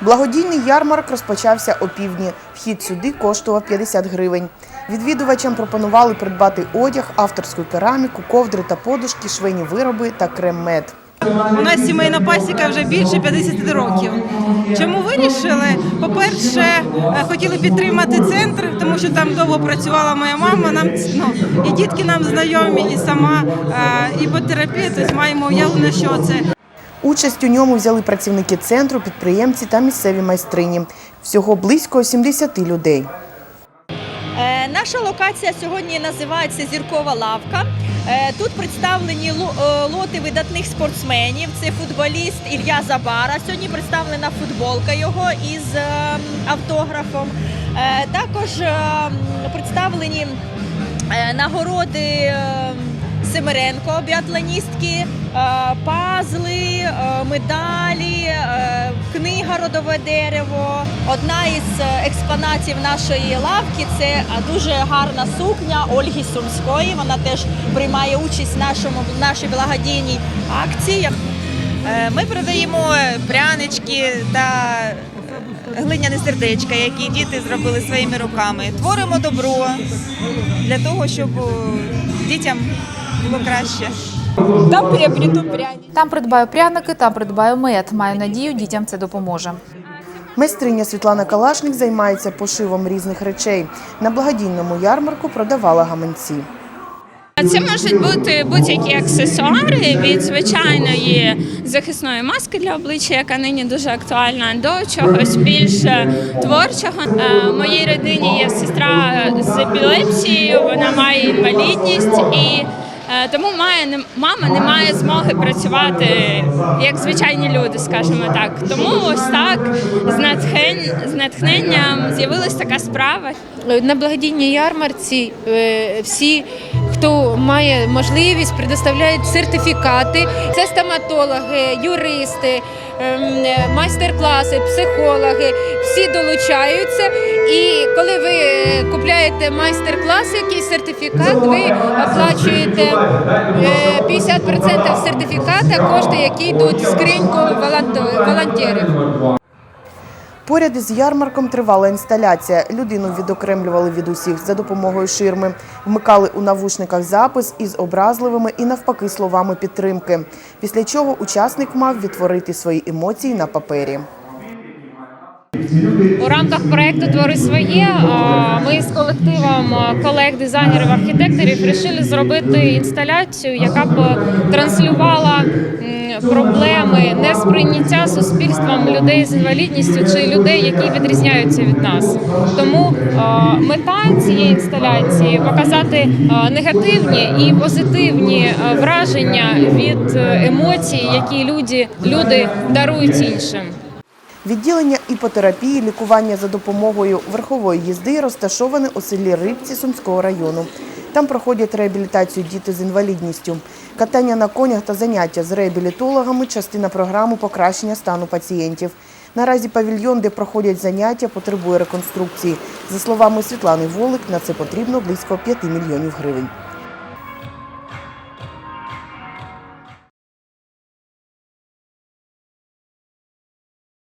Благодійний ярмарок розпочався опівдні. Вхід сюди коштував 50 гривень. Відвідувачам пропонували придбати одяг, авторську кераміку, ковдри та подушки, швейні вироби та крем-мед. У нас сімейна пасіка вже більше 50 років. Чому вирішили? По-перше, е, хотіли підтримати центр, тому що там довго працювала моя мама. Нам ну, і дітки нам знайомі, і сама е, іпотерапія. Тобто маємо уявлення, що це. Участь у ньому взяли працівники центру, підприємці та місцеві майстрині. Всього близько 70 людей. Е, Наша локація сьогодні називається Зіркова лавка. Е, Тут представлені е, лоти видатних спортсменів. Це футболіст Ілля Забара. Сьогодні представлена футболка його із автографом. Також представлені нагороди Семеренко, біатлоністки, е, пазли, е, медалі, е, книга Родове дерево. Одна із експонатів нашої лавки це дуже гарна сукня Ольги Сумської. Вона теж приймає участь в нашому в нашій благодійній акції. Ми продаємо прянички та е, глиняні сердечка, які діти зробили своїми руками. Творимо добро для того, щоб дітям було краще. Там приобрету пряник. Там придбаю пряники, там придбаю мед. Маю надію, дітям це допоможе. Майстриня Світлана Калашник займається пошивом різних речей. На благодійному ярмарку продавала гаманці. Це можуть бути будь-які аксесуари від звичайної захисної маски для обличчя, яка нині дуже актуальна, до чогось більш творчого. Е, Моїй родині є сестра з епілепсією, вона має інвалідність і. Е, Тому має мама не має змоги працювати як звичайні люди, скажімо так. Тому ось так з натхнень з натхненням з'явилась така справа. на благодійній ярмарці е, всі, хто має можливість, предоставляють сертифікати. Це стоматологи, юристи, майстер-класи, психологи. Всі долучаються. І коли ви е, купляєте майстер-клас, якийсь сертифікат, ви оплачуєте е, 50% сертифіката, кошти, які йдуть в скриньку волонт- волонтерів. Поряд із ярмарком тривала інсталяція. Людину відокремлювали від усіх за допомогою ширми. Вмикали у навушниках запис із образливими і навпаки словами підтримки. Після чого учасник мав відтворити свої емоції на папері. У рамках проекту Твори своє ми з колективом колег, дизайнерів, архітекторів вирішили зробити інсталяцію, яка б транслювала проблеми несприйняття суспільством людей з інвалідністю чи людей, які відрізняються від нас. Тому мета цієї інсталяції показати негативні і позитивні враження від е, емоцій, які люди, люди дарують іншим. Відділення іпотерапії, лікування за допомогою верхової їзди розташоване у селі Рибці Сумського району. Там проходять реабілітацію діти з інвалідністю. Катання на конях та заняття з реабілітологами частина програми покращення стану пацієнтів. Наразі павільйон, де проходять заняття, потребує реконструкції. За словами Світлани Волик, на це потрібно близько 5 мільйонів гривень.